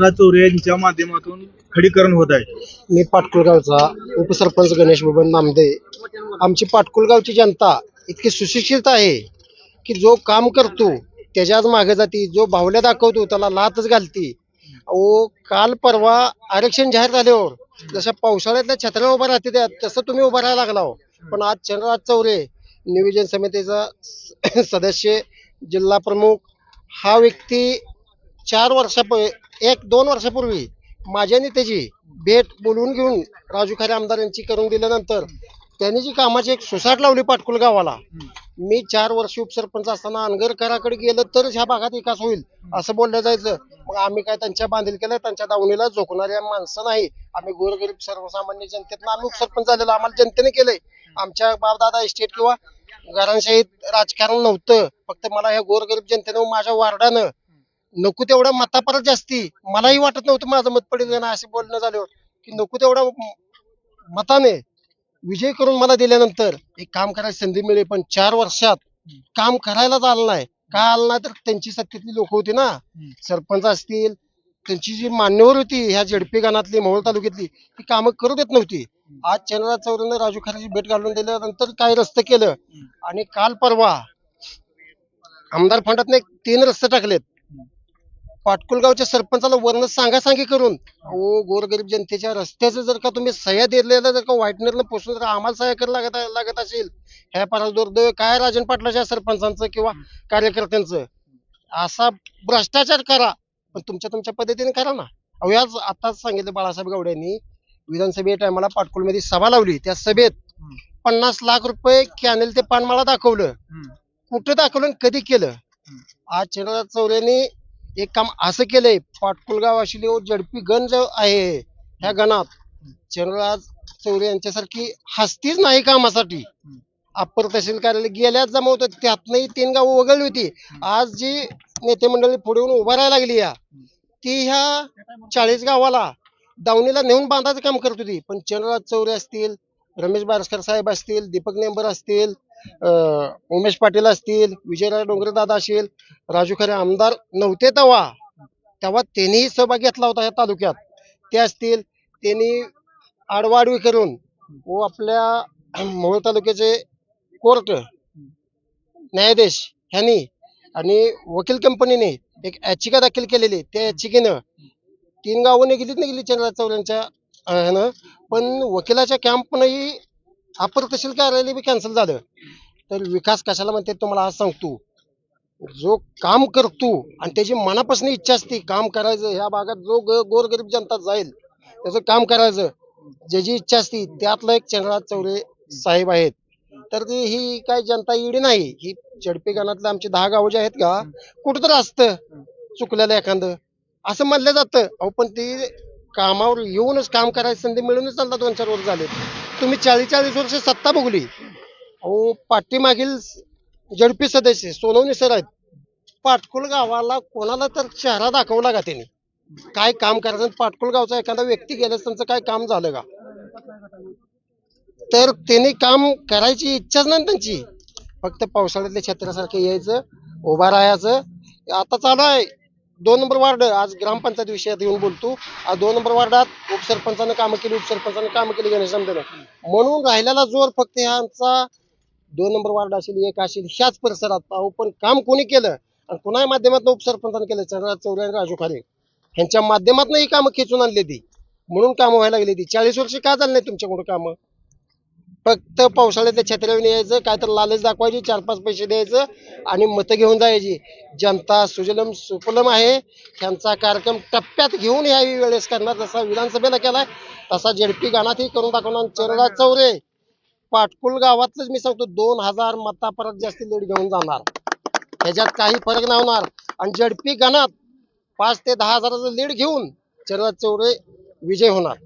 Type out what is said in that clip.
राज चौरे यांच्या माध्यमातून खडीकरण होत आहे. मी पाटकुलगावचा उपसरपंच गणेश बबन नामदे आमची पाटकुलगावची जनता इतकी सुशिक्षित आहे की जो काम करतो त्याच्याच मागे जाती जो बाहुल्या दाखवतो त्याला लातच घालती. अहो काल परवा आरक्षण जाहीर झाल्यावर जशा पावसाळ्यातल्या छत्र्या उभा राहते त्या तसं तुम्ही उभा राहायला लागला हो. पण आज चंद्रराज चौरे नियोजन समितीचा सदस्य जिल्हा प्रमुख हा व्यक्ती चार वर्षापै एक दोन वर्षापूर्वी माझ्या नेत्याची भेट बोलवून घेऊन राजू खरे आमदार यांची करून दिल्यानंतर त्यांनी जी कामाची एक सुसाट लावली पाटकुल गावाला मी चार वर्ष उपसरपंच असताना अनगरकराकडे गेलं तर ह्या भागात विकास होईल असं बोललं जायचं. मग आम्ही काय त्यांच्या बांधील केलं त्यांच्या दावणीला झोकणाऱ्या माणसं नाही. आम्ही गोरगरीब सर्वसामान्य जनतेतनं आम्ही उपसरपंच झालेलो आम्हाला जनतेने केलंय. आमच्या बापदादा इस्टेट किंवा घरांशाहीत राजकारण नव्हतं. फक्त मला ह्या गोरगरीब जनतेनं माझ्या वार्डानं नको तेवढ्या मतापरत जास्ती. मलाही वाटत नव्हतं माझं मत पडेल नाही असे बोलणं झाल्यावर. की नको तेवढ्या म- मताने विजय करून मला दिल्यानंतर एक काम करायची संधी मिळेल पण चार वर्षात काम करायलाच आलं नाही. का आलं नाही तर त्यांची सत्तेतली लोक होती ना. सरपंच असतील त्यांची जी मान्यवर होती ह्या झडपी गाणातली मोहोळ तालुक्यातली ती कामं करू देत नव्हती. आज चंद्रराज चौरेनं राजू खरेची भेट घालून दिल्यानंतर काय रस्ते केलं. आणि काल परवा आमदार फंडात तीन रस्ते टाकलेत. पाटकुलगावच्या सरपंचाला वर्ण सांगासांगी करून. ओ गोरगरीब जनतेच्या रस्त्याचं जर का तुम्ही सह्या दिलेलं जर का व्हाईटनरला पोचून जर आम्हाला सह्या करायला लागत लागत असेल ह्या परा दुर्दैव काय राजन पाटलाच्या सरपंचांचं किंवा कार्यकर्त्यांचं? असा भ्रष्टाचार करा पण तुमच्या तुमच्या पद्धतीने करा ना. अहो याच आताच सांगितलं बाळासाहेब गावडे यांनी विधानसभे टायमाला पाटकुलमध्ये सभा लावली. त्या सभेत पन्नास लाख रुपये कॅनेल ते पानमाळा दाखवलं. कुठं दाखवलं कधी केलं? आज चंद्रनाथ चौरेने एक काम असं केलंय पाटकुलगाव अशिले जडपी गण जो आहे ह्या गणात. चंद्रराज चौरे यांच्यासारखी हस्तीच नाही कामासाठी. अप्पर तहसील कार्यालय गेल्याच जमा होतं त्यातनंही तीन गावं वगळली होती. आज जी नेते मंडळी पुढे येऊन उभा राहायला लागली या ती ह्या चाळीस गावाला दावणीला नेऊन बांधायचं काम करत होती. पण चंद्रराज चौरे असतील रमेश बारसकर साहेब असतील दीपक नेंबर असतील उमेश पाटील असतील विजयराव डोंगरेदादा असेल असतील राजू खरे आमदार नव्हते तेव्हा. तेव्हा त्यांनीही सहभाग घेतला होता या तालुक्यात. ते असतील त्यांनी आडवाडवी करून व आपल्या मोहोळ तालुक्याचे कोर्ट न्यायाधीश ह्यांनी आणि वकील कंपनीने एक याचिका दाखल केलेली. त्या याचिकेनं तीन गावं निघलीत निघली चंद्रराज चौऱ्यांच्या ह्यानं. पण वकिलाच्या कॅम्पनंही अपर तहसील कार्यालय बी कॅन्सल झालं. तर विकास कशाला म्हणते तुम्हाला आज सांगतो. जो काम करतो आणि त्याची मनापासून इच्छा असते काम करायचं ह्या भागात जो गोरगरीब जनता जाईल त्याचं काम करायचं ज्याची इच्छा असते त्यातला एक चंद्रनाथ चौरे साहेब आहेत. तर ती ही काय जनता इडी नाही ही झडपी गाणातले आमची दहा गावं जे आहेत का कुठं तर असतं चुकलेलं एखादं. असं म्हणलं जातं. अहो पण ती कामावर येऊनच काम करायची संधी मिळूनच चालतात दोन चार वर्ष झाले. तुम्ही चाळीस चाळीस वर्ष सत्ता बघली. अहो पाठीमागील झडपी सदस्य सोनवणे सर आहेत. पाटकुल गावाला कोणाला तर चेहरा दाखवला का त्यांनी. काय काम करायचं? पाटकुल गावचा एखादा व्यक्ती गेल्यास त्यांचं काय काम झालं का? तर त्यांनी काम करायची इच्छाच नाही त्यांची. फक्त पावसाळ्यातल्या छत्र्यासारखं यायचं उभा राहायचं. आता चालू आहे. दोन नंबर वार्ड आज ग्रामपंचायत विषयात येऊन बोलतो. आज दोन नंबर वार्डात उपसरपंचानं कामं केली उपसरपंचानं कामं केली गणेश आमदार म्हणून राहिलेला जोर फक्त ह्यांचा दोन नंबर वार्ड असेल एक असेल ह्याच परिसरात पाहू. पण काम कोणी केलं आणि कुणाही माध्यमातून उपसरपंचानं केलं? चंद्रराज चौरे आणि राजू खारे. ह्यांच्या माध्यमातून ही कामं खेचून आणली ती म्हणून कामं व्हायला गेली ती चाळीस वर्ष का झालं नाही तुमच्याकडून कामं? फक्त पावसाळ्यातल्या छत्र्यावर यायचं काय तर लालच दाखवायची चार पाच पैसे द्यायचं आणि मतं घेऊन जायची. जनता सुजलम सुफलम आहे. त्यांचा कार्यक्रम टप्प्यात घेऊन यावी वेळेस करणार जसा विधानसभेला केलाय तसा जेडपी गाणातही करून दाखवणार चेरडा चौरे. पाटकुल गावातलंच मी सांगतो दोन हजार मतापर्यंत जास्ती लीड घेऊन जाणार. ह्याच्यात काही फरक नाही होणार. आणि झडपी गणात पाच ते दहा हजाराचं लीड घेऊन चंद्रराज चौरे विजय होणार.